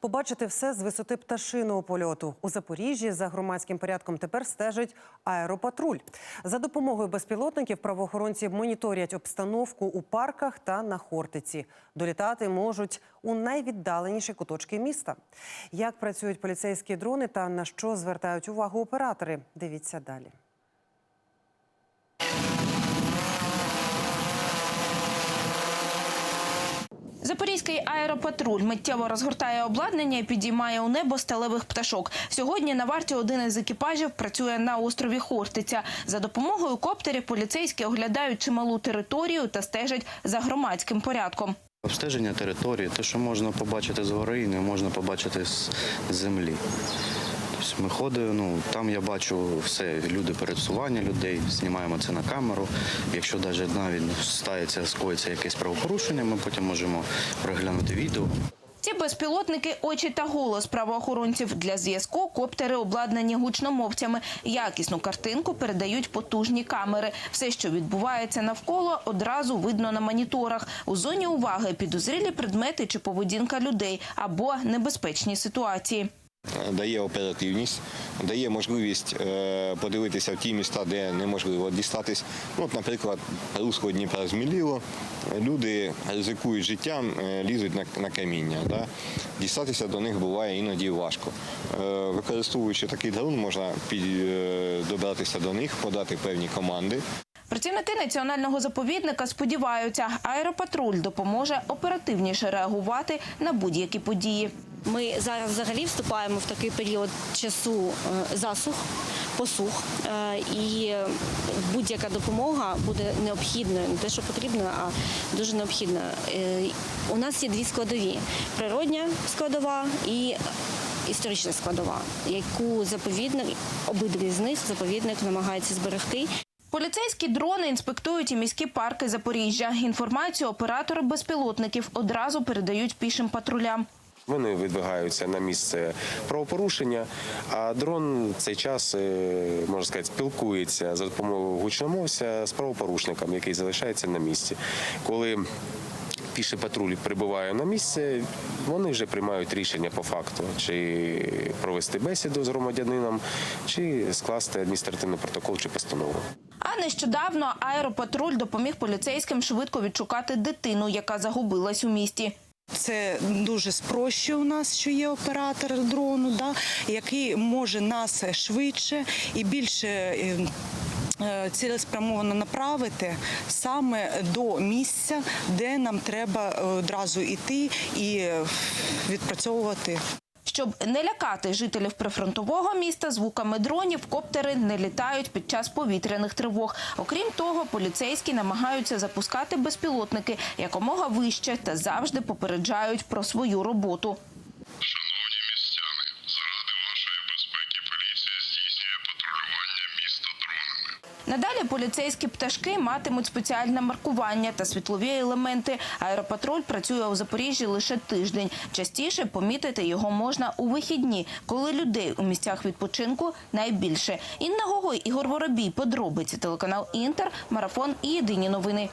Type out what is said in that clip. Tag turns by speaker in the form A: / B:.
A: Побачити все з висоти пташиного польоту у Запоріжжі за громадським порядком тепер стежить аеропатруль. За допомогою безпілотників правоохоронці моніторять обстановку у парках та на Хортиці. Долітати можуть у найвіддаленіші куточки міста. Як працюють поліцейські дрони та на що звертають увагу оператори? Дивіться далі.
B: Запорізький аеропатруль миттєво розгортає обладнання і підіймає у небо сталевих пташок. Сьогодні на варті один із екіпажів працює на острові Хортиця. За допомогою коптерів поліцейські оглядають чималу територію та стежать за громадським порядком.
C: Обстеження території, те, що можна побачити згори, і не можна побачити з землі. Тобто ми ну там я бачу все, люди пересування людей, знімаємо це на камеру. Якщо навіть навіть стається, скоїться якесь правопорушення, ми потім можемо переглянути відео.
B: Ці безпілотники очі та голос правоохоронців для зв'язку. Коптери обладнані гучномовцями. Якісну картинку передають потужні камери. Все, що відбувається навколо, одразу видно на моніторах. У зоні уваги підозрілі предмети чи поведінка людей або небезпечні ситуації.
D: Дає оперативність, дає можливість е, подивитися в ті міста, де неможливо дістатись. Ну, от, наприклад, русло Дніпра зміліло, люди ризикують життям, е, лізуть на, каміння. Дістатися до них буває іноді важко. Е, Використовуючи такий дрон, можна добратися до них, подати певні команди.
B: Працівники національного заповідника сподіваються, аеропатруль допоможе оперативніше реагувати на будь-які події.
E: Ми зараз взагалі вступаємо в такий період часу е, засух, посух, е, і будь-яка допомога буде необхідною, не те, що потрібна, а дуже необхідна. Е, У нас є дві складові: природня складова і історична складова, яку заповідник, обидві з них заповідник намагається зберегти.
B: Поліцейські дрони інспектують і міські парки Запоріжжя. Інформацію оператори безпілотників одразу передають пішим патрулям.
F: Вони відбігаються на місце правопорушення, а дрон в цей час, е, можна сказати, спілкується за допомогою гучномовця з правопорушником, який залишається на місці. Коли піший патруль прибуває на місце, вони вже приймають рішення по факту, чи провести бесіду з громадянином, чи скласти адміністративний протокол чи постанову.
B: А нещодавно аеропатруль допоміг поліцейським швидко відшукати дитину, яка загубилась у місті.
G: Це дуже спрощує у нас, що є оператор дрону, да, який може нас швидше і більше. е, е, Цілеспрямовано направити саме до місця, де нам треба е, одразу йти і відпрацьовувати
B: Щоб не лякати жителів прифронтового міста звуками дронів, коптери не літають під час повітряних тривог. Окрім того, поліцейські намагаються запускати безпілотники якомога вище та завжди попереджають про свою роботу. Надалі поліцейські пташки матимуть спеціальне маркування та світлові елементи. Аеропатруль працює у Запоріжжі лише тиждень. Частіше помітити його можна у вихідні, коли людей у місцях відпочинку найбільше. Інна Гогой, Ігор Воробій, подробиці телеканал Інтер, марафон і єдині новини.